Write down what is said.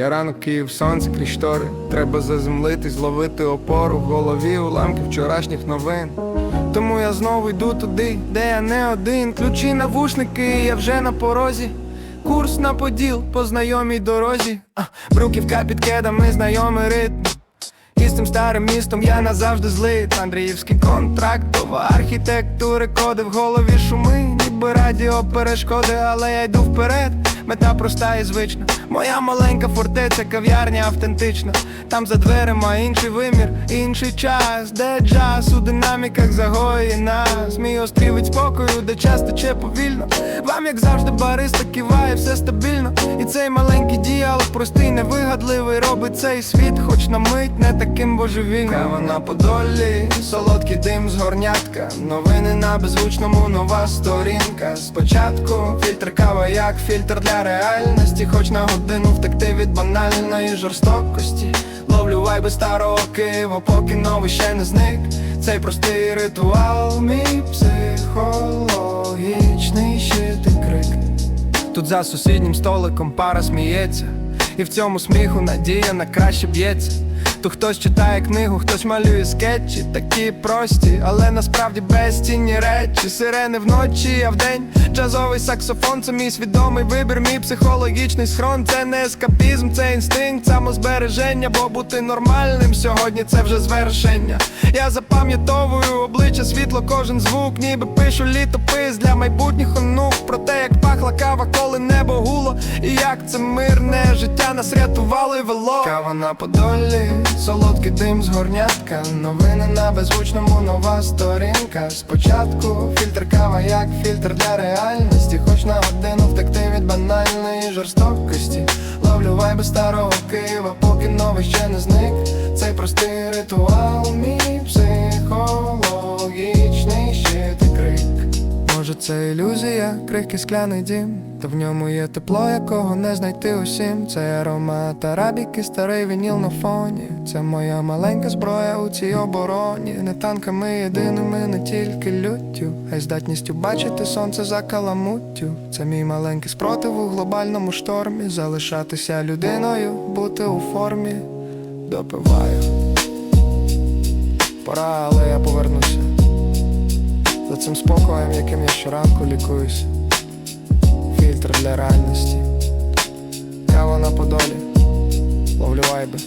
Я ранок Київ, сонце крізь штори. Треба заземлитись, зловити опору в голові уламки вчорашніх новин. Тому я знову йду туди, де я не один. Ключі навушники, я вже на порозі. Курс на поділ по знайомій дорозі. А, бруківка під кедами, знайомий ритм. І з цим старим містом я назавжди злит Андріївський контракт, нова архітектури, коди в голові шуми, ніби радіо перешкоди, але я йду вперед. Мета проста і звична. Моя маленька фортеця, кав'ярня автентична. Там за дверима інший вимір, інший час, де джаз у динаміках загоює нас. Мій острівець спокою, де час тече повільно. Вам, як завжди, бариста киває, все стабільно. І цей маленький діалог, простий, невигадливий, робить цей світ, хоч на мить не таким божевільним. Кава на подолі, солодкий дим з горнятка. Новини на беззвучному, нова сторінка. Спочатку фільтр кава, як фільтр для реальності, хоч на годину втекти від банальної жорстокості. Ловлю вайби старого Києва, поки новий ще не зник. Цей простий ритуал, мій психологічний щит крик. Тут за сусіднім столиком пара сміється, і в цьому сміху надія на краще б'ється. То хтось читає книгу, хтось малює скетчі, такі прості, але насправді безцінні речі. Сирени вночі, а вдень джазовий саксофон, це мій свідомий вибір, мій психологічний схрон. Це не ескапізм, це інстинкт, самозбереження, бо бути нормальним сьогодні це вже звершення. Я запам'ятовую обличчя, світло, кожен звук, ніби пишу літопис для майбутніх онук Про те, як пахла кава, коли і як це мирне життя нас рятувало і вело. Кава на подолі, солодкий дим з горнятка. Новини на беззвучному, нова сторінка. Спочатку фільтр кава, як фільтр для реальності, хоч на годину втекти від банальної жорстокості. Ловлю вайби старого Києва, поки новий ще не зник. Цей простий ритуал, мій психологічний щит і крик. Може, це ілюзія, крихкий скляний дім, та в ньому є тепло, якого не знайти усім. Це аромат арабіки, старий вініл на фоні. Це моя маленька зброя у цій обороні. Не танками єдиними, не тільки люттю, а й здатністю бачити сонце за каламуттю. Це мій маленький спротив у глобальному штормі. Залишатися людиною, бути у формі. Допиваю. Пора, але я повернуся за цим спокоєм, яким я щоранку лікуюся. Для реальності. Кава на подолі, ловлю вайби.